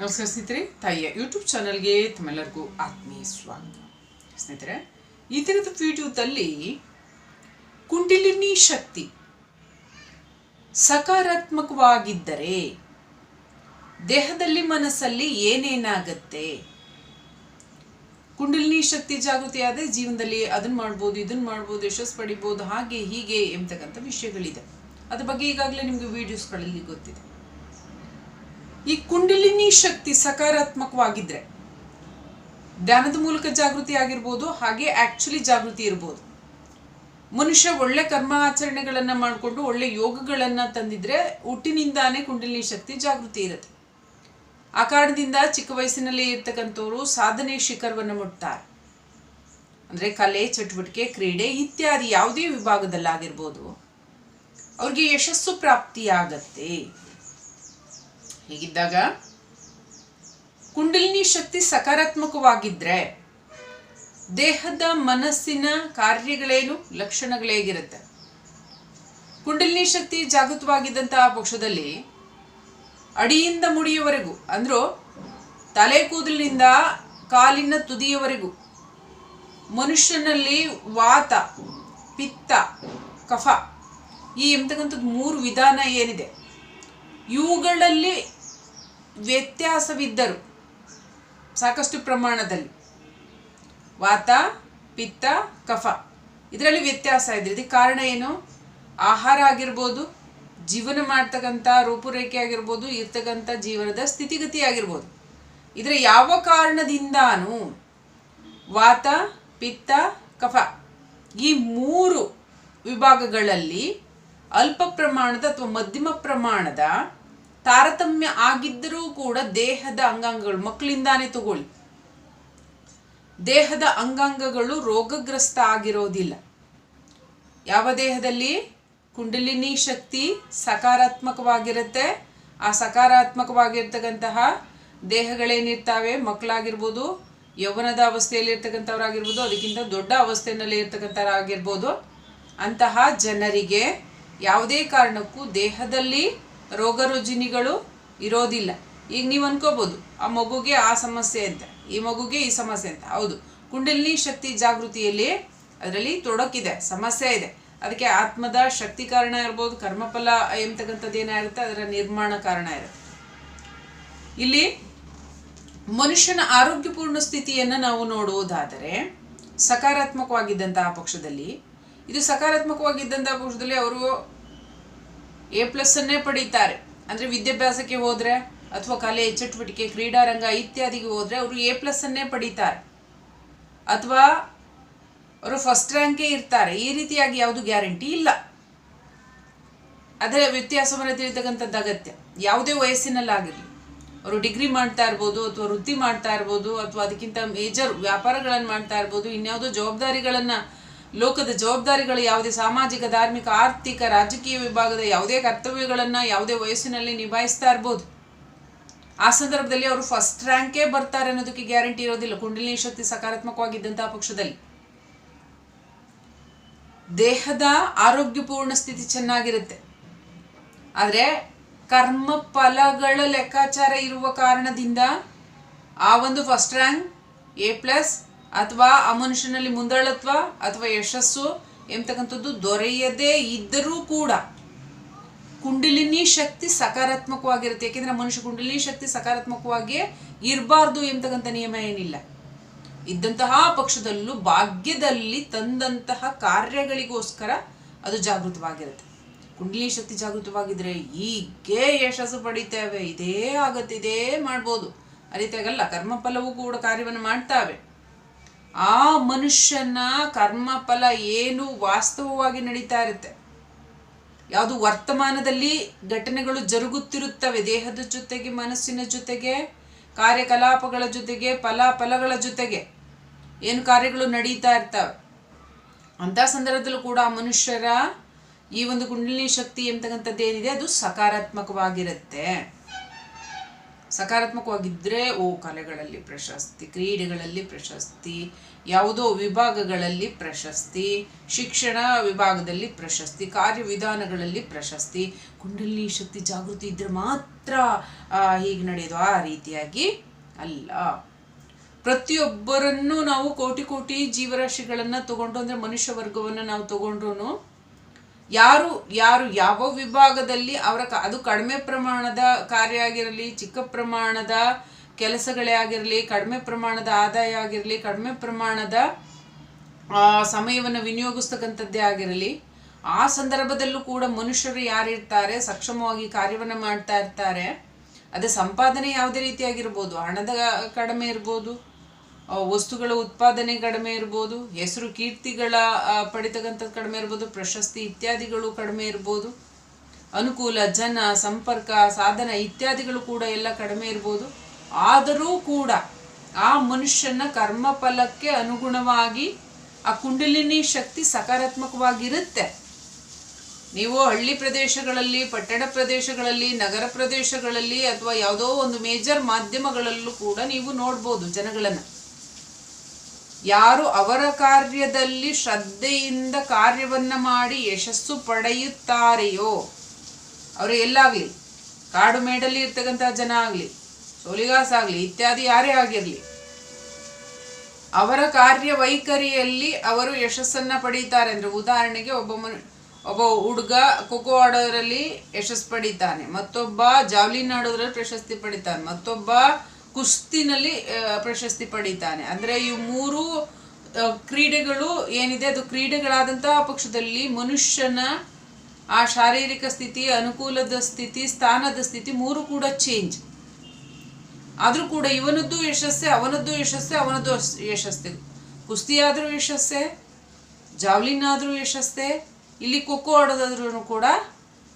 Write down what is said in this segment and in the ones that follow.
ನಮಸ್ಕಾರ ಸ್ನೇಹಿತರೆ, ತಾಯಿಯ ಯೂಟ್ಯೂಬ್ ಚಾನಲ್ಗೆ ತಮ್ಮೆಲ್ಲರಿಗೂ ಆತ್ಮೀಯ ಸ್ವಾಗತ. ಸ್ನೇಹಿತರೆ, ಈ ದಿನದ ವಿಡಿಯೋದಲ್ಲಿ ಕುಂಡಿಲಿನಿ ಶಕ್ತಿ ಸಕಾರಾತ್ಮಕವಾಗಿದ್ದರೆ ದೇಹದಲ್ಲಿ ಮನಸ್ಸಲ್ಲಿ ಏನೇನಾಗತ್ತೆ? ಕುಂಡಲಿನಿ ಶಕ್ತಿ ಜಾಗೃತಿ ಆದರೆ ಜೀವನದಲ್ಲಿ ಅದನ್ನ ಮಾಡ್ಬೋದು ಇದನ್ನ ಮಾಡ್ಬೋದು, ಯಶಸ್ಸು ಪಡಿಬೋದು, ಹಾಗೆ ಹೀಗೆ ಎಂಬತಕ್ಕಂಥ ವಿಷಯಗಳಿದೆ. ಅದ್ರ ಬಗ್ಗೆ ಈಗಾಗಲೇ ನಿಮಗೆ ವಿಡಿಯೋಸ್ಗಳಲ್ಲಿ ಗೊತ್ತಿದೆ. ಈ ಕುಂಡಲಿನಿ ಶಕ್ತಿ ಸಕಾರಾತ್ಮಕವಾಗಿದ್ರೆ ಧ್ಯಾನದ ಮೂಲಕ ಜಾಗೃತಿ ಆಗಿರ್ಬೋದು, ಹಾಗೆ ಆಕ್ಚುಲಿ ಜಾಗೃತಿ ಇರ್ಬೋದು. ಮನುಷ್ಯ ಒಳ್ಳೆ ಕರ್ಮ ಆಚರಣೆಗಳನ್ನ ಮಾಡಿಕೊಂಡು, ಒಳ್ಳೆ ಯೋಗಗಳನ್ನ ತಂದಿದ್ರೆ ಹುಟ್ಟಿನಿಂದಾನೇ ಕುಂಡಲಿನಿ ಶಕ್ತಿ ಜಾಗೃತಿ ಇರುತ್ತೆ. ಆ ಕಾರಣದಿಂದ ಚಿಕ್ಕ ವಯಸ್ಸಿನಲ್ಲಿ ಇರ್ತಕ್ಕಂಥವ್ರು ಸಾಧನೆ ಶಿಖರವನ್ನು ಮುಟ್ತಾರೆ. ಅಂದ್ರೆ ಕಲೆ, ಚಟುವಟಿಕೆ, ಕ್ರೀಡೆ ಇತ್ಯಾದಿ ಯಾವುದೇ ವಿಭಾಗದಲ್ಲಾಗಿರ್ಬೋದು, ಅವ್ರಿಗೆ ಯಶಸ್ಸು ಪ್ರಾಪ್ತಿಯಾಗತ್ತೆ. ಹೀಗಿದ್ದಾಗ, ಕುಂಡಲಿನಿ ಶಕ್ತಿ ಸಕಾರಾತ್ಮಕವಾಗಿದ್ರೆ ದೇಹದ ಮನಸ್ಸಿನ ಕಾರ್ಯಗಳೇನು ಲಕ್ಷಣಗಳೇಗಿರುತ್ತೆ ಕುಂಡಲಿನಿ ಶಕ್ತಿ ಜಾಗೃತವಾಗಿದ್ದಂತಹ ಪಕ್ಷದಲ್ಲಿ ಅಡಿಯಿಂದ ಮುಡಿಯವರೆಗೂ ಅಂದ್ರೂ ತಲೆ ಕೂದಲಿನಿಂದ ಕಾಲಿನ ತುದಿಯವರೆಗೂ, ಮನುಷ್ಯನಲ್ಲಿ ವಾತ, ಪಿತ್ತ, ಕಫ, ಈ ಎಂಬತಕ್ಕಂಥದ್ದು ಮೂರು ವಿಧಾನ ಏನಿದೆ. ಇವುಗಳಲ್ಲಿ ವ್ಯತ್ಯಾಸವಿದ್ದರು, ಸಾಕಷ್ಟು ಪ್ರಮಾಣದಲ್ಲಿ, ವಾತ, ಪಿತ್ತ, ಕಫ, ಇದರಲ್ಲಿ ವ್ಯತ್ಯಾಸ ಇದೆ ಇದಕ್ಕೆ ಕಾರಣ ಏನು? ಆಹಾರ ಆಗಿರ್ಬೋದು, ಜೀವನ ಮಾಡ್ತಕ್ಕಂಥ ರೂಪುರೇಖೆ ಆಗಿರ್ಬೋದು ಇರ್ತಕ್ಕಂಥ ಜೀವನದ ಸ್ಥಿತಿಗತಿ ಆಗಿರ್ಬೋದು ಇದರ ಯಾವ ಕಾರಣದಿಂದಾನು ವಾತ, ಪಿತ್ತ, ಕಫ ಈ ಮೂರು ವಿಭಾಗಗಳಲ್ಲಿ ಅಲ್ಪ ಪ್ರಮಾಣದ ಅಥವಾ ಮಧ್ಯಮ ಪ್ರಮಾಣದ ತಾರತಮ್ಯ ಆಗಿದ್ದರೂ ಕೂಡ ದೇಹದ ಅಂಗಾಂಗಗಳು, ಮಕ್ಕಳಿಂದಾನೇ ತಗೊಳ್ಳಿ. ದೇಹದ ಅಂಗಾಂಗಗಳು ರೋಗಗ್ರಸ್ತ ಆಗಿರೋದಿಲ್ಲ. ಯಾವ ದೇಹದಲ್ಲಿ? ಕುಂಡಲಿನಿ ಶಕ್ತಿ ಸಕಾರಾತ್ಮಕವಾಗಿರುತ್ತೆ. ಆ ಸಕಾರಾತ್ಮಕವಾಗಿರ್ತಕ್ಕಂತಹ ದೇಹಗಳೇನಿರ್ತಾವೆ? ಮಕ್ಕಳಾಗಿರ್ಬೋದು, ಯೌವನದ ಅವಸ್ಥೆಯಲ್ಲಿ ಇರ್ತಕ್ಕಂಥವ್ರಾಗಿರ್ಬೋದು, ಅದಕ್ಕಿಂತ ದೊಡ್ಡ ಅವಸ್ಥೆಯಲ್ಲಿ ಇರ್ತಕ್ಕಂಥವ್ರಾಗಿರ್ಬೋದು. ಅಂತಹ ಜನರಿಗೆ ಯಾವುದೇ ಕಾರಣಕ್ಕೂ ದೇಹದಲ್ಲಿ ರೋಗ ರುಜಿನಿಗಳು ಇರೋದಿಲ್ಲ. ಈಗ ನೀವು ಅನ್ಕೋಬೋದು, ಆ ಮಗುಗೆ ಆ ಸಮಸ್ಯೆ ಅಂತ, ಈ ಮಗುಗೆ ಈ ಸಮಸ್ಯೆ ಅಂತ. ಹೌದು, ಕುಂಡಲಿನಿ ಶಕ್ತಿ ಜಾಗೃತಿಯಲ್ಲಿ ಅದರಲ್ಲಿ ತೊಡಕಿದೆ, ಸಮಸ್ಯೆ ಇದೆ. ಅದಕ್ಕೆ ಆತ್ಮದ ಶಕ್ತಿ ಕಾರಣ ಇರ್ಬೋದು, ಕರ್ಮಫಲ ಎಂಬತಕ್ಕಂಥದ್ದು ಏನಾಗಿರುತ್ತೆ ಅದರ ನಿರ್ಮಾಣ ಕಾರಣ ಇರುತ್ತೆ. ಇಲ್ಲಿ ಮನುಷ್ಯನ ಆರೋಗ್ಯಪೂರ್ಣ ಸ್ಥಿತಿಯನ್ನು ನಾವು ನೋಡುವುದಾದರೆ, ಸಕಾರಾತ್ಮಕವಾಗಿದ್ದಂತಹ ಪಕ್ಷದಲ್ಲಿ, ಇದು ಸಕಾರಾತ್ಮಕವಾಗಿದ್ದಂತಹ ಪಕ್ಷದಲ್ಲಿ ಅವರು ಎ ಪ್ಲಸ್ ಅನ್ನೇ ಪಡೀತಾರೆ. ಅಂದರೆ ವಿದ್ಯಾಭ್ಯಾಸಕ್ಕೆ ಹೋದರೆ ಅಥವಾ ಕಲೆ ಚಟುವಟಿಕೆ ಕ್ರೀಡಾರಂಗ ಇತ್ಯಾದಿಗೆ ಹೋದರೆ ಅವರು ಎ ಪ್ಲಸ್ಸನ್ನೇ ಪಡೀತಾರೆ. ಅಥವಾ ಅವರು ಫಸ್ಟ್ ರ್ಯಾಂಕೇ ಇರ್ತಾರೆ. ಈ ರೀತಿಯಾಗಿ ಯಾವುದು ಗ್ಯಾರಂಟಿ ಇಲ್ಲ. ಅದರ ವ್ಯತ್ಯಾಸವನ್ನು ತಿಳಿತಕ್ಕಂಥದ್ದು ಅಗತ್ಯ. ಯಾವುದೇ ವಯಸ್ಸಿನಲ್ಲಾಗಿರಲಿ ಅವರು ಡಿಗ್ರಿ ಮಾಡ್ತಾ ಇರ್ಬೋದು, ಅಥವಾ ವೃತ್ತಿ ಮಾಡ್ತಾ ಇರ್ಬೋದು, ಅಥವಾ ಅದಕ್ಕಿಂತ ಮೇಜರ್ ವ್ಯಾಪಾರಗಳನ್ನು ಮಾಡ್ತಾ ಇರ್ಬೋದು, ಇನ್ಯಾವುದೋ ಜವಾಬ್ದಾರಿಗಳನ್ನು ಲೋಕದ ಜವಾಬ್ದಾರಿಗಳು ಯಾವುದೇ ಸಾಮಾಜಿಕ, ಧಾರ್ಮಿಕ, ಆರ್ಥಿಕ, ರಾಜಕೀಯ ವಿಭಾಗದ ಯಾವುದೇ ಕರ್ತವ್ಯಗಳನ್ನು ಯಾವುದೇ ವಯಸ್ಸಿನಲ್ಲಿ ನಿಭಾಯಿಸ್ತಾ ಇರ್ಬೋದು. ಆ ಸಂದರ್ಭದಲ್ಲಿ ಅವರು ಫಸ್ಟ್ ರ್ಯಾಂಕೇ ಬರ್ತಾರೆ ಅನ್ನೋದಕ್ಕೆ ಗ್ಯಾರಂಟಿ ಇರೋದಿಲ್ಲ. ಕುಂಡಲಿನಿ ಶಕ್ತಿ ಸಕಾರಾತ್ಮಕವಾಗಿದ್ದಂತಹ ಪಕ್ಷದಲ್ಲಿ. ದೇಹದ ಆರೋಗ್ಯಪೂರ್ಣ ಸ್ಥಿತಿ ಚೆನ್ನಾಗಿರುತ್ತೆ. ಆದರೆ ಕರ್ಮ ಫಲಗಳ ಲೆಕ್ಕಾಚಾರ ಇರುವ ಕಾರಣದಿಂದ ಆ ಒಂದು ಫಸ್ಟ್ ರ್ಯಾಂಕ್ ಎ ಪ್ಲಸ್ ಅಥವಾ ಆ ಮನುಷ್ಯನಲ್ಲಿ ಮುಂದಾಳತ್ವ ಅಥವಾ ಯಶಸ್ಸು ಎಂಬತಕ್ಕಂಥದ್ದು ದೊರೆಯದೇ ಇದ್ದರೂ ಕೂಡ ಕುಂಡಲಿನಿ ಶಕ್ತಿ ಸಕಾರಾತ್ಮಕವಾಗಿರುತ್ತೆ. ಯಾಕೆಂದ್ರೆ ಮನುಷ್ಯ ಕುಂಡಲಿನಿ ಶಕ್ತಿ ಸಕಾರಾತ್ಮಕವಾಗಿಯೇ ಇರಬಾರ್ದು ಎಂಬತಕ್ಕಂಥ ನಿಯಮ ಏನಿಲ್ಲ. ಇದ್ದಂತಹ ಪಕ್ಷದಲ್ಲೂ ಭಾಗ್ಯದಲ್ಲಿ ತಂದಂತಹ ಕಾರ್ಯಗಳಿಗೋಸ್ಕರ ಅದು ಜಾಗೃತವಾಗಿರುತ್ತೆ. ಕುಂಡಲಿನಿ ಶಕ್ತಿ ಜಾಗೃತವಾಗಿದ್ರೆ ಹೀಗೆ ಯಶಸ್ಸು ಪಡಿತೇವೆ. ಇದೇ ಆಗತ್ತೆ, ಇದೇ ಮಾಡ್ಬೋದು. ಅರಿತಾಗಲ್ಲ ಕರ್ಮಫಲವೂ ಕೂಡ ಕಾರ್ಯವನ್ನು ಮಾಡ್ತಾವೆ. ಆ ಮನುಷ್ಯನ ಕರ್ಮಫಲ ಏನು ವಾಸ್ತವವಾಗಿ ನಡೀತಾ ಇರುತ್ತೆ? ಯಾವುದು ವರ್ತಮಾನದಲ್ಲಿ ಘಟನೆಗಳು ಜರುಗುತ್ತಿರುತ್ತವೆ, ದೇಹದ ಜೊತೆಗೆ, ಮನಸ್ಸಿನ ಜೊತೆಗೆ, ಕಾರ್ಯಕಲಾಪಗಳ ಜೊತೆಗೆ ಫಲ ಫಲಗಳ ಜೊತೆಗೆ ಏನು ಕಾರ್ಯಗಳು ನಡೀತಾ ಇರ್ತವೆ? ಅಂಥ ಸಂದರ್ಭದಲ್ಲೂ ಕೂಡ ಮನುಷ್ಯರ ಈ ಒಂದು ಕುಂಡಲಿನಿ ಶಕ್ತಿ ಎಂತಕ್ಕಂಥದ್ದು ಏನಿದೆ, ಅದು ಸಕಾರಾತ್ಮಕವಾಗಿರುತ್ತೆ. ಸಕಾರಾತ್ಮಕವಾಗಿದ್ದರೆ ಓ, ಕಲೆಗಳಲ್ಲಿ ಪ್ರಶಸ್ತಿ, ಕ್ರೀಡೆಗಳಲ್ಲಿ ಪ್ರಶಸ್ತಿ, ಯಾವುದೋ ವಿಭಾಗಗಳಲ್ಲಿ ಪ್ರಶಸ್ತಿ, ಶಿಕ್ಷಣ ವಿಭಾಗದಲ್ಲಿ ಪ್ರಶಸ್ತಿ, ಕಾರ್ಯವಿಧಾನಗಳಲ್ಲಿ ಪ್ರಶಸ್ತಿ ಕುಂಡಲಿನಿ ಶಕ್ತಿ ಜಾಗೃತಿ ಇದ್ದರೆ ಮಾತ್ರ ಹೀಗೆ ನಡೆಯೋದು. ಆ ರೀತಿಯಾಗಿ ಅಲ್ಲ. ಪ್ರತಿಯೊಬ್ಬರನ್ನು ನಾವು ಕೋಟಿ ಕೋಟಿ ಜೀವರಾಶಿಗಳನ್ನು ತಗೊಂಡು ಅಂದರೆ ಮನುಷ್ಯ ವರ್ಗವನ್ನು ನಾವು ತಗೊಂಡ್ರು ಯಾರು ಯಾರು ಯಾವ ವಿಭಾಗದಲ್ಲಿ ಅವರ ಅದು ಕಡಿಮೆ ಪ್ರಮಾಣದ ಕಾರ್ಯ ಆಗಿರಲಿ, ಚಿಕ್ಕ ಪ್ರಮಾಣದ ಕೆಲಸಗಳೇ ಆಗಿರಲಿ, ಕಡಿಮೆ ಪ್ರಮಾಣದ ಆದಾಯ ಆಗಿರಲಿ, ಕಡಿಮೆ ಪ್ರಮಾಣದ ಸಮಯವನ್ನು ವಿನಿಯೋಗಿಸ್ತಕ್ಕಂಥದ್ದೇ ಆಗಿರಲಿ, ಆ ಸಂದರ್ಭದಲ್ಲೂ ಕೂಡ ಮನುಷ್ಯರು ಯಾರಿರ್ತಾರೆ, ಸಕ್ಷಮವಾಗಿ ಕಾರ್ಯವನ್ನು ಮಾಡ್ತಾ ಇರ್ತಾರೆ. ಅದೇ ಸಂಪಾದನೆ ಯಾವುದೇ ರೀತಿಯಾಗಿರ್ಬೋದು, ಹಣದ ಕಡಿಮೆ ಇರ್ಬೋದು. ವಸ್ತುಗಳ ಉತ್ಪಾದನೆ ಕಡಿಮೆ ಇರ್ಬೋದು, ಹೆಸರು ಕೀರ್ತಿಗಳ ಪಡಿತಕ್ಕಂಥದ್ದು ಕಡಿಮೆ ಇರ್ಬೋದು, ಪ್ರಶಸ್ತಿ ಇತ್ಯಾದಿಗಳು ಕಡಿಮೆ ಇರ್ಬೋದು, ಅನುಕೂಲ, ಜನ, ಸಂಪರ್ಕ, ಸಾಧನ ಇತ್ಯಾದಿಗಳು ಕೂಡ ಎಲ್ಲ ಕಡಿಮೆ ಇರ್ಬೋದು. ಆದರೂ ಕೂಡ ಆ ಮನುಷ್ಯನ ಕರ್ಮಫಲಕ್ಕೆ ಅನುಗುಣವಾಗಿ ಆ ಕುಂಡಲಿನಿ ಶಕ್ತಿ ಸಕಾರಾತ್ಮಕವಾಗಿರುತ್ತೆ. ನೀವು ಹಳ್ಳಿ ಪ್ರದೇಶಗಳಲ್ಲಿ, ಪಟ್ಟಣ ಪ್ರದೇಶಗಳಲ್ಲಿ, ನಗರ ಪ್ರದೇಶಗಳಲ್ಲಿ ಅಥವಾ ಯಾವುದೋ ಒಂದು ಮೇಜರ್ ಮಾಧ್ಯಮಗಳಲ್ಲೂ ಕೂಡ ನೀವು ನೋಡ್ಬೋದು ಜನಗಳನ್ನು. ಯಾರು ಅವರ ಕಾರ್ಯದಲ್ಲಿ ಶ್ರದ್ಧೆಯಿಂದ ಕಾರ್ಯವನ್ನ ಮಾಡಿ ಯಶಸ್ಸು ಪಡೆಯುತ್ತಾರೆಯೋ? ಅವರು ಎಲ್ಲಾಗ್ಲಿ, ಕಾಡು ಮೇಡಲ್ಲಿ ಇರ್ತಕ್ಕಂಥ ಜನ ಆಗಲಿ ಆಗ್ಲಿ, ಇತ್ಯಾದಿ ಯಾರೇ ಆಗಿರಲಿ, ಅವರ ಕಾರ್ಯ ವೈಖರಿಯಲ್ಲಿ ಅವರು ಯಶಸ್ಸನ್ನ ಪಡೀತಾರೆ. ಅಂದ್ರೆ ಉದಾಹರಣೆಗೆ ಒಬ್ಬ ಮನು, ಒಬ್ಬ ಹುಡುಗ ಖೋಖೋ ಆಡೋದ್ರಲ್ಲಿ ಯಶಸ್ಸು ಪಡಿತಾನೆ, ಮತ್ತೊಬ್ಬ ಜಾವ್ಲಿನ್ ಆಡೋದ್ರಲ್ಲಿ ಪ್ರಶಸ್ತಿ ಪಡಿತಾನೆ, ಮತ್ತೊಬ್ಬ ಕುಸ್ತಿನಲ್ಲಿ ಪ್ರಶಸ್ತಿ ಪಡಿತಾನೆ. ಅಂದರೆ ಈ ಮೂರು ಕ್ರೀಡೆಗಳು ಏನಿದೆ, ಅದು ಕ್ರೀಡೆಗಳಾದಂತಹ ಪಕ್ಷದಲ್ಲಿ ಮನುಷ್ಯನ ಆ ಶಾರೀರಿಕ ಸ್ಥಿತಿ, ಅನುಕೂಲದ ಸ್ಥಿತಿ, ಸ್ಥಾನದ ಸ್ಥಿತಿ ಮೂರು ಕೂಡ ಚೇಂಜ್ ಆದರೂ ಕೂಡ ಇವನದ್ದು ಯಶಸ್ಸೆ, ಅವನದ್ದು ಯಶಸ್ಸೆ ಅವನದ್ದು ಯಶಸ್ಸೆ. ಕುಸ್ತಿ ಆದರೂ ಯಶಸ್ಸೆ ಜಾವ್ಲಿನ್ ಆದರೂ ಯಶಸ್ಸೆ, ಇಲ್ಲಿ ಖೋಖೋ ಆಡೋದಾದ್ರೂ ಕೂಡ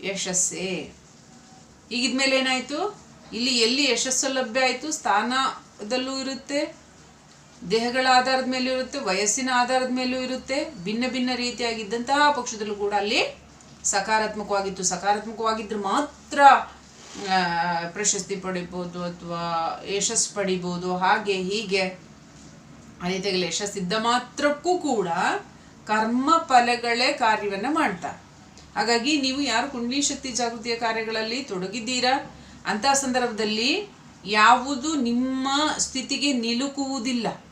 ಯಶಸ್ಸೇ. ಈಗಿದ್ಮೇಲೆ ಏನಾಯಿತು? ಇಲ್ಲಿ ಎಲ್ಲಿ ಯಶಸ್ಸು ಲಭ್ಯ ಆಯಿತು? ಸ್ಥಾನದಲ್ಲೂ ಇರುತ್ತೆ, ದೇಹಗಳ ಆಧಾರದ ಮೇಲೂ ಇರುತ್ತೆ, ವಯಸ್ಸಿನ ಆಧಾರದ ಮೇಲೂ ಇರುತ್ತೆ, ಭಿನ್ನ ಭಿನ್ನ ರೀತಿಯಾಗಿದ್ದಂತಹ ಪಕ್ಷದಲ್ಲೂ ಕೂಡ ಅಲ್ಲಿ ಸಕಾರಾತ್ಮಕವಾಗಿತ್ತು. ಸಕಾರಾತ್ಮಕವಾಗಿದ್ದರೆ ಮಾತ್ರ ಪ್ರಶಸ್ತಿ ಪಡಿಬೋದು ಅಥವಾ ಯಶಸ್ಸು ಪಡಿಬೋದು, ಹಾಗೆ ಹೀಗೆ. ರೀತಿಯಲ್ಲಿ ಯಶಸ್ಸಿದ್ದ ಮಾತ್ರಕ್ಕೂ ಕೂಡ ಕರ್ಮ ಫಲಗಳೇ ಕಾರ್ಯವನ್ನು ಮಾಡ್ತಾರೆ ಹಾಗಾಗಿ ನೀವು ಯಾರು ಕುಂಡಲಿ ಶಕ್ತಿ ಜಾಗೃತಿಯ ಕಾರ್ಯಗಳಲ್ಲಿ ತೊಡಗಿದ್ದೀರಾ? ಅಂತಹ ಸಂದರ್ಭದಲ್ಲಿ ಯಾವುದು ನಿಮ್ಮ ಸ್ಥಿತಿಗೆ ನಿಲುಕುವುದಿಲ್ಲ.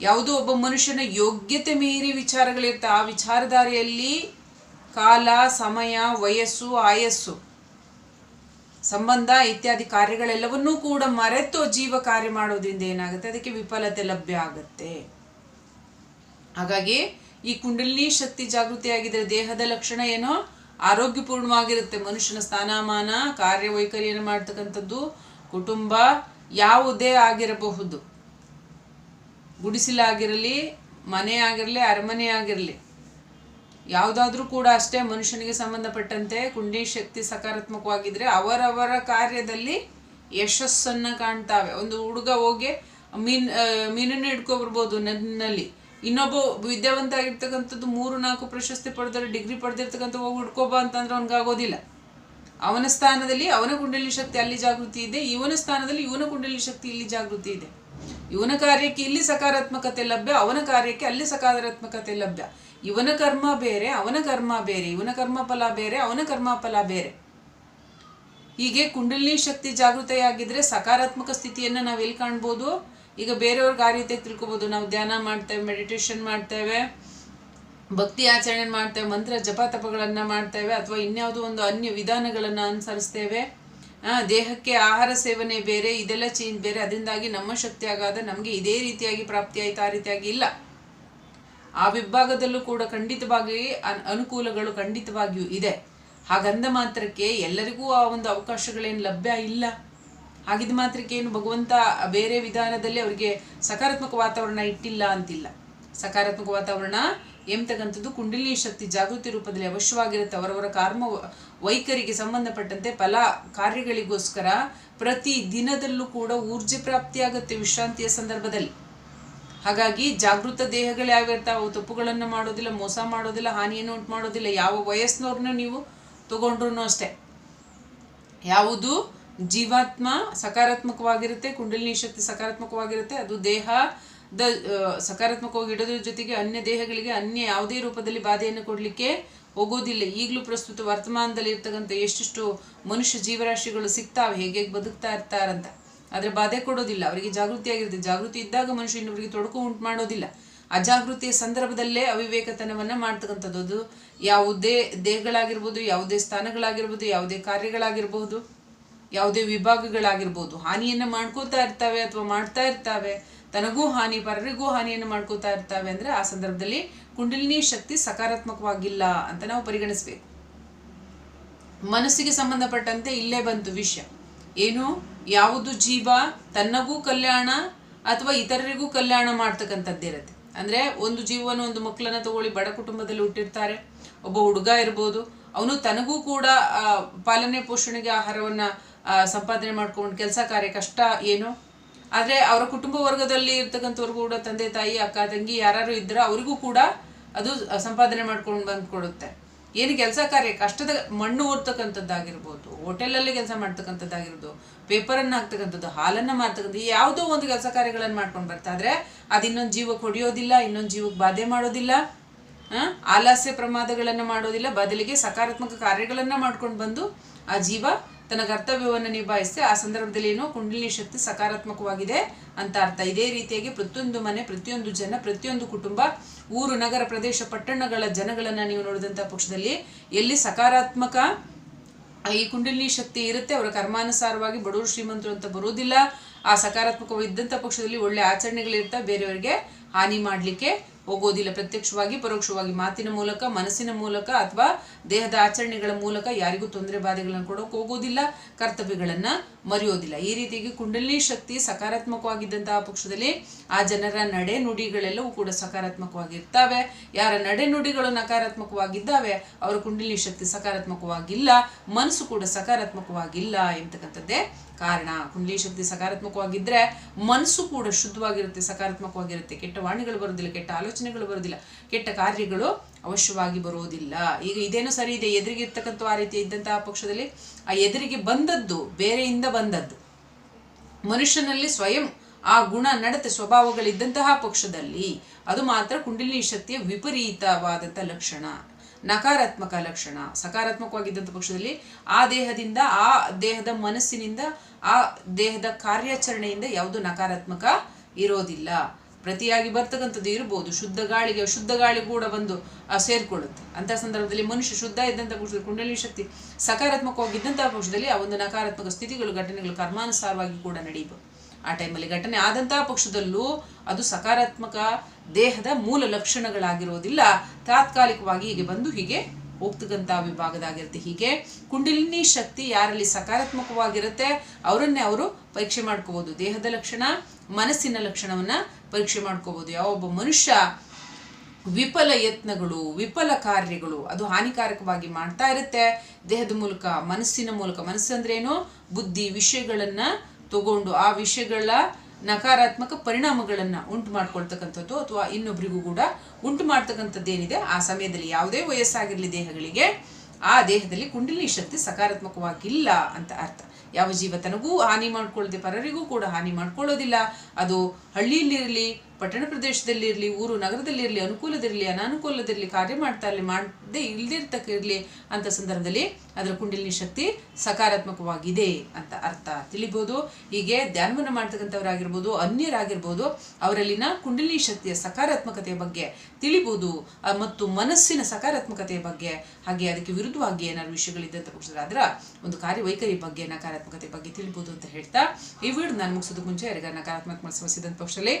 ಯಾವುದೋ ಒಬ್ಬ ಮನುಷ್ಯನ ಯೋಗ್ಯತೆ ಮೀರಿ ವಿಚಾರಗಳಿರ್ತ ಆ ವಿಚಾರಧಾರೆಯಲ್ಲಿ ಕಾಲ, ಸಮಯ, ವಯಸ್ಸು, ಆಯಸ್ಸು, ಸಂಬಂಧ ಇತ್ಯಾದಿ ಕಾರ್ಯಗಳೆಲ್ಲವನ್ನೂ ಕೂಡ ಮರೆತು ಜೀವ ಕಾರ್ಯ ಮಾಡೋದ್ರಿಂದ ಏನಾಗುತ್ತೆ? ಅದಕ್ಕೆ ವಿಫಲತೆ ಲಭ್ಯ ಆಗುತ್ತೆ. ಹಾಗಾಗಿ ಈ ಕುಂಡಲಿನಿ ಶಕ್ತಿ ಜಾಗೃತಿಯಾಗಿದ್ರೆ ದೇಹದ ಲಕ್ಷಣ ಏನೋ? ಆರೋಗ್ಯಪೂರ್ಣವಾಗಿರುತ್ತೆ ಮನುಷ್ಯನ ಸ್ಥಾನಮಾನ ಕಾರ್ಯವೈಖರಿಯನ್ನು ಮಾಡ್ತಕ್ಕಂಥದ್ದು, ಕುಟುಂಬ ಯಾವುದೇ ಆಗಿರಬಹುದು. ಗುಡಿಸಿಲಾಗಿರಲಿ, ಮನೆ ಆಗಿರಲಿ, ಅರಮನೆ ಆಗಿರಲಿ, ಯಾವುದಾದ್ರೂ ಕೂಡ ಅಷ್ಟೇ ಮನುಷ್ಯನಿಗೆ ಸಂಬಂಧಪಟ್ಟಂತೆ ಕುಂಡಿ ಶಕ್ತಿ ಸಕಾರಾತ್ಮಕವಾಗಿದ್ರೆ ಅವರವರ ಕಾರ್ಯದಲ್ಲಿ ಯಶಸ್ಸನ್ನು ಕಾಣ್ತಾವೆ. ಒಂದು ಹುಡುಗ ಹೋಗಿ ಮೀನ್ ಮೀನನ್ನು ಹಿಡ್ಕೊಬರ್ಬೋದು ನದಿನಲ್ಲಿ ಇನ್ನೊಬ್ಬ ವಿದ್ಯಾವಂತ ಆಗಿರ್ತಕ್ಕಂಥದ್ದು ಮೂರು, ನಾಲ್ಕು ಪ್ರಶಸ್ತಿ ಪಡೆದರೆ ಡಿಗ್ರಿ ಪಡೆದಿರ್ತಕ್ಕಂಥ ಹೋಗಿ ಹುಡ್ಕೋಬ ಅಂತಂದ್ರೆ ಅವನಿಗಾಗೋದಿಲ್ಲ ಅವನ ಸ್ಥಾನದಲ್ಲಿ ಅವನ ಕುಂಡಲಿ ಶಕ್ತಿ ಅಲ್ಲಿ ಜಾಗೃತಿ ಇದೆ, ಇವನ ಸ್ಥಾನದಲ್ಲಿ ಇವನ ಕುಂಡಲಿ ಶಕ್ತಿ ಇಲ್ಲಿ ಜಾಗೃತಿ ಇದೆ. ಇವನ ಕಾರ್ಯಕ್ಕೆ ಇಲ್ಲಿ ಸಕಾರಾತ್ಮಕತೆ ಲಭ್ಯ, ಅವನ ಕಾರ್ಯಕ್ಕೆ ಅಲ್ಲಿ ಸಕಾರಾತ್ಮಕತೆ ಲಭ್ಯ. ಇವನ ಕರ್ಮ ಬೇರೆ, ಅವನ ಕರ್ಮ ಬೇರೆ, ಇವನ ಕರ್ಮ ಫಲ ಬೇರೆ, ಅವನ ಕರ್ಮ ಫಲ ಬೇರೆ. ಹೀಗೆ ಕುಂಡಲಿ ಶಕ್ತಿ ಜಾಗೃತೆಯಾಗಿದ್ರೆ ಸಕಾರಾತ್ಮಕ ಸ್ಥಿತಿಯನ್ನು ನಾವು ಎಲ್ಲಿ ಕಾಣ್ಬೋದು? ಈಗ ಬೇರೆಯವ್ರಿಗೆ ಆ ರೀತಿಯಾಗಿ ತಿಳ್ಕೊಬೋದು. ನಾವು ಧ್ಯಾನ ಮಾಡ್ತೇವೆ ಮೆಡಿಟೇಷನ್ ಮಾಡ್ತೇವೆ, ಭಕ್ತಿ ಆಚರಣೆ ಮಾಡ್ತೇವೆ, ಮಂತ್ರ ಜಪ ತಪಗಳನ್ನು ಮಾಡ್ತೇವೆ, ಅಥವಾ ಇನ್ಯಾವುದೋ ಒಂದು ಅನ್ಯ ವಿಧಾನಗಳನ್ನು ಅನುಸರಿಸ್ತೇವೆ. ದೇಹಕ್ಕೆ ಆಹಾರ ಸೇವನೆ ಬೇರೆ, ಇದೆಲ್ಲ ಚೇಂಜ್ ಬೇರೆ. ಅದರಿಂದಾಗಿ ನಮ್ಮ ಶಕ್ತಿ ಆಗಾದ, ನಮಗೆ ಇದೇ ರೀತಿಯಾಗಿ ಪ್ರಾಪ್ತಿ ಆಯಿತು, ಆ ರೀತಿಯಾಗಿ ಇಲ್ಲ. ಆ ವಿಭಾಗದಲ್ಲೂ ಕೂಡ ಖಂಡಿತವಾಗಿ ಅನುಕೂಲಗಳು ಖಂಡಿತವಾಗಿಯೂ ಇದೆ. ಹಾಗಂದ ಮಾತ್ರಕ್ಕೆ ಎಲ್ಲರಿಗೂ ಆ ಒಂದು ಅವಕಾಶಗಳೇನು ಲಭ್ಯ ಇಲ್ಲ. ಹಾಗಿದ್ದ ಮಾತ್ರಕ್ಕೆ ಏನು ಭಗವಂತ ಬೇರೆ ವಿಧಾನದಲ್ಲಿ ಅವರಿಗೆ ಸಕಾರಾತ್ಮಕ ವಾತಾವರಣ ಇಟ್ಟಿಲ್ಲ ಅಂತಿಲ್ಲ. ಸಕಾರಾತ್ಮಕ ವಾತಾವರಣ ಎಂಬತಕ್ಕಂಥದ್ದು ಕುಂಡಲಿ ಶಕ್ತಿ ಜಾಗೃತಿ ರೂಪದಲ್ಲಿ ಅವಶ್ಯವಾಗಿರುತ್ತೆ. ಅವರವರ ಕರ್ಮ ವೈಖರಿಗೆ ಸಂಬಂಧಪಟ್ಟಂತೆ ಫಲ ಕಾರ್ಯಗಳಿಗೋಸ್ಕರ ಪ್ರತಿ ದಿನದಲ್ಲೂ ಕೂಡ ಊರ್ಜೆ ಪ್ರಾಪ್ತಿಯಾಗುತ್ತೆ ವಿಶ್ರಾಂತಿಯ ಸಂದರ್ಭದಲ್ಲಿ. ಹಾಗಾಗಿ ಜಾಗೃತ ದೇಹಗಳು ಯಾವಿರ್ತಾವೆ ಅವು ತಪ್ಪುಗಳನ್ನು ಮಾಡೋದಿಲ್ಲ, ಮೋಸ ಮಾಡೋದಿಲ್ಲ, ಹಾನಿಯನ್ನು ಉಂಟು ಮಾಡೋದಿಲ್ಲ, ಯಾವ ವಯಸ್ಸಿನವ್ರನ್ನ ನೀವು ತಗೊಂಡ್ರು ಅಷ್ಟೇ. ಯಾವುದು ಜೀವಾತ್ಮ ಸಕಾರಾತ್ಮಕವಾಗಿರುತ್ತೆ ಕುಂಡಲಿನಿ ಶಕ್ತಿ ಸಕಾರಾತ್ಮಕವಾಗಿರುತ್ತೆ, ಅದು ದೇಹ, ದ ಸಕಾರಾತ್ಮಕವಾಗಿ ಇಡೋದ್ರ ಜೊತೆಗೆ ಅನ್ಯ ದೇಹಗಳಿಗೆ ಅನ್ಯ ಯಾವುದೇ ರೂಪದಲ್ಲಿ ಬಾಧೆಯನ್ನು ಕೊಡಲಿಕ್ಕೆ ಹೋಗೋದಿಲ್ಲ. ಈಗಲೂ ಪ್ರಸ್ತುತ ವರ್ತಮಾನದಲ್ಲಿ ಇರ್ತಕ್ಕಂಥ ಎಷ್ಟೆಷ್ಟು ಮನುಷ್ಯ ಜೀವರಾಶಿಗಳು ಸಿಗ್ತಾವೆ, ಹೇಗೆ ಹೇಗೆ ಬದುಕ್ತಾ ಇರ್ತಾರಂತ. ಆದರೆ ಬಾಧೆ ಕೊಡೋದಿಲ್ಲ, ಅವರಿಗೆ ಜಾಗೃತಿ ಆಗಿರುತ್ತೆ. ಜಾಗೃತಿ ಇದ್ದಾಗ ಮನುಷ್ಯ ಇನ್ನೊಬ್ಬರಿಗೆ ತೊಡಕು ಉಂಟು ಮಾಡೋದಿಲ್ಲ. ಅಜಾಗೃತಿಯ ಸಂದರ್ಭದಲ್ಲೇ ಅವಿವೇಕತನವನ್ನ ಮಾಡ್ತಕ್ಕಂಥದ್ದು. ಯಾವುದೇ ದೇಹಗಳಾಗಿರ್ಬೋದು, ಯಾವುದೇ ಸ್ಥಾನಗಳಾಗಿರ್ಬೋದು, ಯಾವುದೇ ಕಾರ್ಯಗಳಾಗಿರ್ಬೋದು. ಯಾವುದೇ ವಿಭಾಗಗಳಾಗಿರ್ಬೋದು, ಹಾನಿಯನ್ನು ಮಾಡ್ಕೋತಾ ಇರ್ತವೆ ಅಥವಾ ಮಾಡ್ತಾ ಇರ್ತವೆ, ತನಗೂ ಹಾನಿ, ಪರರಿಗೂ ಹಾನಿಯನ್ನು ಮಾಡ್ಕೋತಾ ಇರ್ತವೆ ಅಂದ್ರೆ ಆ ಸಂದರ್ಭದಲ್ಲಿ ಕುಂಡಲಿನಿ ಶಕ್ತಿ ಸಕಾರಾತ್ಮಕವಾಗಿಲ್ಲ ಅಂತ ನಾವು ಪರಿಗಣಿಸಬೇಕು. ಮನಸ್ಸಿಗೆ ಸಂಬಂಧಪಟ್ಟಂತೆ ಇಲ್ಲೇ ಬಂತು ವಿಷಯ. ಏನು? ಯಾವುದು ಜೀವ ತನ್ನಗೂ ಕಲ್ಯಾಣ ಅಥವಾ ಇತರರಿಗೂ ಕಲ್ಯಾಣ ಮಾಡ್ತಕ್ಕಂಥದ್ದಿರುತ್ತೆ ಅಂದ್ರೆ ಒಂದು ಜೀವನ ಒಂದು ಮಕ್ಕಳನ್ನ ತಗೊಳ್ಳಿ ಬಡ ಕುಟುಂಬದಲ್ಲಿ ಹುಟ್ಟಿರ್ತಾರೆ, ಒಬ್ಬ ಹುಡುಗ ಇರ್ಬೋದು, ಅವನು ತನಗೂ ಕೂಡ ಪಾಲನೆ ಪೋಷಣೆಗೆ ಆಹಾರವನ್ನ ಸಂಪಾದನೆ ಮಾಡ್ಕೊಂಡು ಕೆಲಸ ಕಾರ್ಯ ಕಷ್ಟ ಏನು? ಆದ್ರೆ ಅವರ ಕುಟುಂಬ ವರ್ಗದಲ್ಲಿ ಇರ್ತಕ್ಕಂಥವ್ರು ಕೂಡ ತಂದೆ, ತಾಯಿ, ಅಕ್ಕ, ತಂಗಿ ಯಾರು ಇದ್ದರೆ ಅವರಿಗೂ ಕೂಡ ಅದು ಸಂಪಾದನೆ ಮಾಡ್ಕೊಂಡು ಬಂದು ಕೊಡುತ್ತೆ ಏನು ಕೆಲಸ ಕಾರ್ಯ? ಕಷ್ಟದ ಮಣ್ಣು ಓದ್ತಕ್ಕಂಥದ್ದಾಗಿರ್ಬೋದು, ಹೋಟೆಲಲ್ಲಿ ಕೆಲಸ ಮಾಡ್ತಕ್ಕಂಥದ್ದಾಗಿರ್ಬೋದು, ಪೇಪರನ್ನು ಹಾಕ್ತಕ್ಕಂಥದ್ದು, ಹಾಲನ್ನು ಮಾಡ್ತಕ್ಕಂಥದ್ದು ಯಾವುದೋ ಒಂದು ಕೆಲಸ ಕಾರ್ಯಗಳನ್ನು ಮಾಡ್ಕೊಂಡು ಬರ್ತಾ ಆದರೆ ಅದು ಇನ್ನೊಂದು ಜೀವಕ್ಕೆ ಹೊಡೆಯೋದಿಲ್ಲ, ಇನ್ನೊಂದು ಜೀವಕ್ಕೆ ಬಾಧೆ ಮಾಡೋದಿಲ್ಲ ಆಲಾಸ್ಯ ಆಲಸ್ಯ ಪ್ರಮಾದಗಳನ್ನು ಮಾಡೋದಿಲ್ಲ, ಬದಲಿಗೆ ಸಕಾರಾತ್ಮಕ ಕಾರ್ಯಗಳನ್ನು ಮಾಡ್ಕೊಂಡು ಬಂದು ಆ ಜೀವ ತನ್ನ ಕರ್ತವ್ಯವನ್ನು ನಿಭಾಯಿಸಿ ಆ ಸಂದರ್ಭದಲ್ಲಿ ಏನು ಕುಂಡಲಿನಿ ಶಕ್ತಿ ಸಕಾರಾತ್ಮಕವಾಗಿದೆ ಅಂತ ಅರ್ಥ. ಇದೇ ರೀತಿಯಾಗಿ ಪ್ರತಿಯೊಂದು ಮನೆ, ಪ್ರತಿಯೊಂದು ಜನ, ಪ್ರತಿಯೊಂದು ಕುಟುಂಬ, ಊರು, ನಗರ, ಪ್ರದೇಶ, ಪಟ್ಟಣಗಳ ಜನಗಳನ್ನು ನೀವು ನೋಡಿದಂಥ ಪಕ್ಷದಲ್ಲಿ ಎಲ್ಲಿ ಸಕಾರಾತ್ಮಕ ಈ ಕುಂಡಲಿನಿ ಶಕ್ತಿ ಇರುತ್ತೆ, ಅವರ ಕರ್ಮಾನುಸಾರವಾಗಿ ಬಡವರು ಶ್ರೀಮಂತರು ಅಂತ ಬರೋದಿಲ್ಲ ಆ ಸಕಾರಾತ್ಮಕವಾಗಿದ್ದಂಥ ಪಕ್ಷದಲ್ಲಿ ಒಳ್ಳೆ ಆಚರಣೆಗಳಿರ್ತಾ, ಬೇರೆಯವರಿಗೆ ಹಾನಿ ಮಾಡಲಿಕ್ಕೆ ಹೋಗೋದಿಲ್ಲ ಪ್ರತ್ಯಕ್ಷವಾಗಿ, ಪರೋಕ್ಷವಾಗಿ ಮಾತಿನ ಮೂಲಕ, ಮನಸ್ಸಿನ ಮೂಲಕ ಅಥವಾ ದೇಹದ ಆಚರಣೆಗಳ ಮೂಲಕ ಯಾರಿಗೂ ತೊಂದರೆ ಬಾಧೆಗಳನ್ನು ಕೊಡೋಕೆ ಹೋಗೋದಿಲ್ಲ. ಕರ್ತವ್ಯಗಳನ್ನ ಮರೆಯೋದಿಲ್ಲ. ಈ ರೀತಿಯಾಗಿ ಕುಂಡಲಿನಿ ಶಕ್ತಿ ಸಕಾರಾತ್ಮಕವಾಗಿದ್ದಂತಹ ಪಕ್ಷದಲ್ಲಿ ಆ ಜನರ ನಡೆ ನುಡಿಗಳೆಲ್ಲವೂ ಕೂಡ ಸಕಾರಾತ್ಮಕವಾಗಿರ್ತವೆ. ಯಾರ ನಡೆ ನುಡಿಗಳು ನಕಾರಾತ್ಮಕವಾಗಿದ್ದಾವೆ, ಅವರ ಕುಂಡಲಿನಿ ಶಕ್ತಿ ಸಕಾರಾತ್ಮಕವಾಗಿಲ್ಲ, ಮನಸ್ಸು ಕೂಡ ಸಕಾರಾತ್ಮಕವಾಗಿಲ್ಲ ಎಂತಕ್ಕಂಥದ್ದೇ ಕಾರಣ. ಕುಂಡಲಿ ಶಕ್ತಿ ಸಕಾರಾತ್ಮಕವಾಗಿದ್ರೆ ಮನಸ್ಸು ಕೂಡ ಶುದ್ಧವಾಗಿರುತ್ತೆ, ಸಕಾರಾತ್ಮಕವಾಗಿರುತ್ತೆ. ಕೆಟ್ಟ ವಾಣಿಗಳು ಬರೋದಿಲ್ಲ ಕೆಟ್ಟ ಆಲೋಚನೆಗಳು ಬರೋದಿಲ್ಲ ಕೆಟ್ಟ ಕಾರ್ಯಗಳು ಅವಶ್ಯವಾಗಿ ಬರೋದಿಲ್ಲ ಈಗ ಇದೇನು ಸರಿ ಇದೆ? ಎದುರಿಗೆ ಇರ್ತಕ್ಕಂಥ ಆ ರೀತಿ ಇದ್ದಂತಹ ಪಕ್ಷದಲ್ಲಿ ಆ ಎದುರಿಗೆ ಬಂದದ್ದು, ಬೇರೆಯಿಂದ ಬಂದದ್ದು. ಮನುಷ್ಯನಲ್ಲಿ ಸ್ವಯಂ ಆ ಗುಣ ನಡತೆ ಸ್ವಭಾವಗಳಿದ್ದಂತಹ ಪಕ್ಷದಲ್ಲಿ ಅದು ಮಾತ್ರ ಕುಂಡಲಿನಿ ಶಕ್ತಿಯ ವಿಪರೀತವಾದಂಥ ಲಕ್ಷಣ, ನಕಾರಾತ್ಮಕ ಲಕ್ಷಣ. ಸಕಾರಾತ್ಮಕವಾಗಿದ್ದಂಥ ಪಕ್ಷದಲ್ಲಿ ಆ ದೇಹದಿಂದ, ಆ ದೇಹದ ಮನಸ್ಸಿನಿಂದ, ಆ ದೇಹದ ಕಾರ್ಯಾಚರಣೆಯಿಂದ ಯಾವುದು ನಕಾರಾತ್ಮಕ ಇರೋದಿಲ್ಲ. ಪ್ರತಿಯಾಗಿ ಬರ್ತಕ್ಕಂಥದ್ದು ಇರ್ಬೋದು. ಶುದ್ಧ ಗಾಳಿಗೆ, ಶುದ್ಧ ಗಾಳಿ ಕೂಡ ಬಂದು ಸೇರಿಕೊಳ್ಳುತ್ತೆ. ಅಂತ ಸಂದರ್ಭದಲ್ಲಿ ಮನುಷ್ಯ ಶುದ್ಧ ಇದ್ದಂಥ ಪುರುಷದ ಕುಂಡಲಿ ಶಕ್ತಿ ಸಕಾರಾತ್ಮಕವಾಗಿದ್ದಂತಹ ಪಕ್ಷದಲ್ಲಿ ಆ ಒಂದು ನಕಾರಾತ್ಮಕ ಸ್ಥಿತಿಗಳು, ಘಟನೆಗಳು ಕರ್ಮಾನುಸಾರವಾಗಿ ಕೂಡ ನಡೆಯಬಹುದು ಆ ಟೈಮಲ್ಲಿ ಘಟನೆ ಆದಂತಹ ಪಕ್ಷದಲ್ಲೂ ಅದು ಸಕಾರಾತ್ಮಕ ದೇಹದ ಮೂಲ ಲಕ್ಷಣಗಳಾಗಿರೋದಿಲ್ಲ. ತಾತ್ಕಾಲಿಕವಾಗಿ ಹೀಗೆ ಬಂದು ಹೀಗೆ ಹೋಗ್ತಕ್ಕಂಥ ವಿಭಾಗದಾಗಿರುತ್ತೆ. ಹೀಗೆ ಕುಂಡಲಿನಿ ಶಕ್ತಿ ಯಾರಲ್ಲಿ ಸಕಾರಾತ್ಮಕವಾಗಿರುತ್ತೆ, ಅವರನ್ನೇ ಅವರು ಪರೀಕ್ಷೆ ಮಾಡ್ಕೋಬಹುದು ದೇಹದ ಲಕ್ಷಣ, ಮನಸ್ಸಿನ ಲಕ್ಷಣವನ್ನ ಪರೀಕ್ಷೆ ಮಾಡ್ಕೋಬೋದು. ಯಾವ ಒಬ್ಬ ಮನುಷ್ಯ ವಿಫಲ ಯತ್ನಗಳು, ವಿಫಲ ಕಾರ್ಯಗಳು ಅದು ಹಾನಿಕಾರಕವಾಗಿ ಮಾಡ್ತಾ ಇರುತ್ತೆ. ದೇಹದ ಮೂಲಕ, ಮನಸ್ಸಿನ ಮೂಲಕ. ಮನಸ್ಸು ಅಂದ್ರೆ ಏನು? ಬುದ್ಧಿ, ವಿಷಯಗಳನ್ನ ತಗೊಂಡು ಆ ವಿಷಯಗಳ ನಕಾರಾತ್ಮಕ ಪರಿಣಾಮಗಳನ್ನು ಉಂಟು ಮಾಡ್ಕೊಳ್ತಕ್ಕಂಥದ್ದು ಅಥವಾ ಇನ್ನೊಬ್ರಿಗೂ ಕೂಡ ಉಂಟು ಮಾಡ್ತಕ್ಕಂಥದ್ದೇನಿದೆ ಆ ಸಮಯದಲ್ಲಿ ಯಾವುದೇ ವಯಸ್ಸಾಗಿರಲಿ ದೇಹಗಳಿಗೆ, ಆ ದೇಹದಲ್ಲಿ ಕುಂಡಲಿನಿ ಶಕ್ತಿ ಸಕಾರಾತ್ಮಕವಾಗಿಲ್ಲ ಅಂತ ಅರ್ಥ. ಯಾವ ಜೀವತನಗೂ ಹಾನಿ ಮಾಡ್ಕೊಳ್ಳದೆ ಪರರಿಗೂ ಕೂಡ ಹಾನಿ ಮಾಡ್ಕೊಳ್ಳೋದಿಲ್ಲ. ಅದು ಹಳ್ಳಿಯಲ್ಲಿರಲಿ ಪಟ್ಟಣ ಪ್ರದೇಶದಲ್ಲಿ ಇರಲಿ, ಊರು ನಗರದಲ್ಲಿ ಇರಲಿ, ಅನುಕೂಲದಿರಲಿ, ಅನಾನುಕೂಲದಿರಲಿ ಕಾರ್ಯ ಮಾಡ್ತಾ ಇರಲಿ, ಮಾಡದೆ ಇಲ್ದಿರ್ತಕ್ಕ ಇರಲಿ ಅಂತ ಸಂದರ್ಭದಲ್ಲಿ ಅದರ ಕುಂಡಲಿನಿ ಶಕ್ತಿ ಸಕಾರಾತ್ಮಕವಾಗಿದೆ ಅಂತ ಅರ್ಥ. ತಿಳಿಬೋದು, ಹೀಗೆ ಧ್ಯಾನವನ್ನು ಮಾಡ್ತಕ್ಕಂಥವರಾಗಿರ್ಬೋದು, ಅನ್ಯರಾಗಿರ್ಬೋದು, ಅವರಲ್ಲಿನ ಕುಂಡಲಿನಿ ಶಕ್ತಿಯ ಸಕಾರಾತ್ಮಕತೆಯ ಬಗ್ಗೆ ತಿಳಿಬೋದು ಮತ್ತು ಮನಸ್ಸಿನ ಸಕಾರಾತ್ಮಕತೆಯ ಬಗ್ಗೆ, ಹಾಗೆ ಅದಕ್ಕೆ ವಿರುದ್ಧವಾಗಿ ಏನಾದ್ರು ವಿಷಯಗಳಿದ್ದಂಥ ಅದರ ಒಂದು ಕಾರ್ಯವೈಖರಿ ಬಗ್ಗೆ ನಕಾರಾತ್ಮಕತೆ ಬಗ್ಗೆ ತಿಳಿಬೋದು ಅಂತ ಹೇಳ್ತಾ, ಈ ವಿಡಿಯೋ ನಾನು ಮುಗಿಸೋದಕ್ಕೆ ಮುಂಚೆ, ಯಾರಿಗಾರ ನಕಾರಾತ್ಮಕ ಇದ್ದಂಥ ಪಕ್ಷದಲ್ಲಿ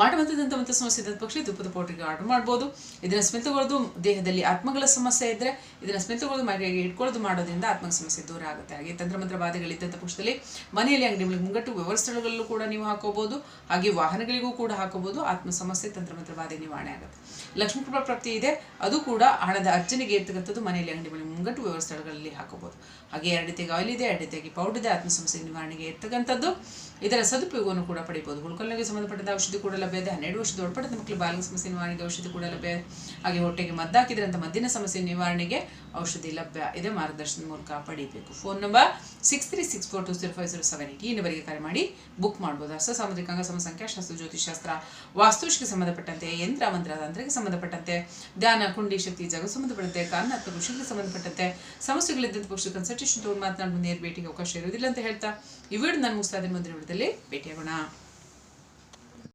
ಮಾಡುವಂಥದ್ದಂಥ ಒಂದು ಸಮಸ್ಯೆ ಇದ್ದ ಪಕ್ಷ ತುಪ್ಪದ ಪೌಡ್ರಿಗೆ ಆರ್ಡರ್ ಮಾಡ್ಬೋದು. ಇದನ್ನ ಸ್ಮಿತಗೊಳ್ಳೋದು ದೇಹದಲ್ಲಿ ಆತ್ಮಗಳ ಸಮಸ್ಯೆ ಇದ್ದರೆ ಇದನ್ನ ಸ್ಮಿತಗೊಳ್ಳೋದು ಮನೆಗೆ ಇಟ್ಕೊಳ್ಳೋದು ಮಾಡೋದ್ರಿಂದ ಆತ್ಮಕ ಸಮಸ್ಯೆ ದೂರ ಆಗುತ್ತೆ. ಹಾಗೆ ತಂತ್ರಮಂತ್ರ ಬಾಧೆಗಳಿದ್ದಂಥ ಪಕ್ಷದಲ್ಲಿ ಮನೆಯಲ್ಲಿ ಅಂಗಡಿಗಳಿಗೆ ಮುಂಗಟ್ಟು ವ್ಯವಹಾರ ಸ್ಥಳಗಳಲ್ಲೂ ಕೂಡ ನೀವು ಹಾಕೋಬಹುದು ಹಾಗೆ ವಾಹನಗಳಿಗೂ ಕೂಡ ಹಾಕೋಬಹುದು ಆತ್ಮ ಸಮಸ್ಯೆ ತಂತ್ರಮಂತ್ರ ಬಾಧೆ ನಿವಾರಣೆ ಆಗುತ್ತೆ. ಲಕ್ಷ್ಮೀ ಪ್ರಾಪ್ತಿ ಇದೆ, ಅದು ಕೂಡ ಹಣದ ಅರ್ಜನೆಗೆ ಇರ್ತಕ್ಕಂಥದ್ದು ಮನೆಯಲ್ಲಿ ಅಂಗಡಿ ಮನೆ ಮುಂಗಟ್ಟು ವ್ಯವಹಾರ ಸ್ಥಳಗಳಲ್ಲಿ ಹಾಕೋಬಹುದು ಹಾಗೆ ಎರಡು ಆಯಿಲ್ ಇದೆ ಎರಡು ಪೌಡರ್ ಇದೆ, ಆತ್ಮ ಸಮಸ್ಯೆ ನಿವಾರಣೆಗೆ ಇರ್ತಕ್ಕಂಥದ್ದು ಇದರ ಸದುಪಯೋಗವನ್ನು ಕೂಡ ಪಡೆಯಬಹುದು ಹುಳ್ಕಲ್ನಿಗೆ ಸಂಬಂಧಪಟ್ಟಂತಹ ಔಷಧಿ ಕೂಡ ಲಭ್ಯ ಇದೆ. ಹನ್ನೆರಡು ವರ್ಷದ ಒಳಪಟ್ಟದ ಮಕ್ಕಳು ಬಾಲ್ಯ ಸಮಸ್ಯೆ ನಿವಾರಣೆಗೆ ಔಷಧಿ ಕೂಡ ಲಭ್ಯ. ಹಾಗೆ ಹೊಟ್ಟೆಗೆ ಮದ್ದಾಕಿದ್ರೆ ಅಂತ ಮದ್ದಿನ ಸಮಸ್ಯೆ ನಿವಾರಣೆಗೆ ಔಷಧಿ ಲಭ್ಯ ಇದೆ. ಮಾರ್ಗದರ್ಶನದ ಮೂಲಕ ಪಡಿಬೇಕು. Phone number six three six four two zero five zero seven eight ಈ ನಂಬರಿಗೆ ಕರೆ ಮಾಡಿ ಬುಕ್ ಮಾಡ್ಬೋದು? ಅರ್ಥ ಸಾಮುದ್ರಿಕ ಅಂಗ ಸಂಖ್ಯಾಶಾಸ್ತ್ರ ಜ್ಯೋತಿಷಾಸ್ತ್ರ ವಾಸ್ತುಶಿಗೆ ಸಂಬಂಧಪಟ್ಟಂತೆ ಯಂತ್ರ ಮಂತ್ರ ತಂತ್ರಕ್ಕೆ ಸಂಬಂಧಪಟ್ಟಂತೆ, ಧ್ಯಾನ, ಕುಂಡಿ ಶಕ್ತಿ ಜಗ ಸಂಬಂಧಪಟ್ಟಂತೆ ಕಾರಣಾತ್ಮಕ ಋಷಿಗೆ ಸಂಬಂಧಪಟ್ಟಂತೆ ಸಮಸ್ಯೆಗಳಿದ್ದಂಥ ಪಕ್ಷ ಕನ್ಸಲ್ಟೇಷನ್ ತಗೊಂಡು ಮಾತನಾಡಿ ನೇರ ಭೇಟಿಗೆ ಅವಕಾಶ ಇರೋದಿಲ್ಲ ಅಂತ ಹೇಳ್ತಾ ಈ ವಿಡಿಯೋ ನಾನು ಮುಗಿಸ್ತಾ ಇದ್ದೀನಿ. ಮುಂದಿನ ಕಾಲದಲ್ಲಿ ಭೇಟಿಯಾಗೋಣ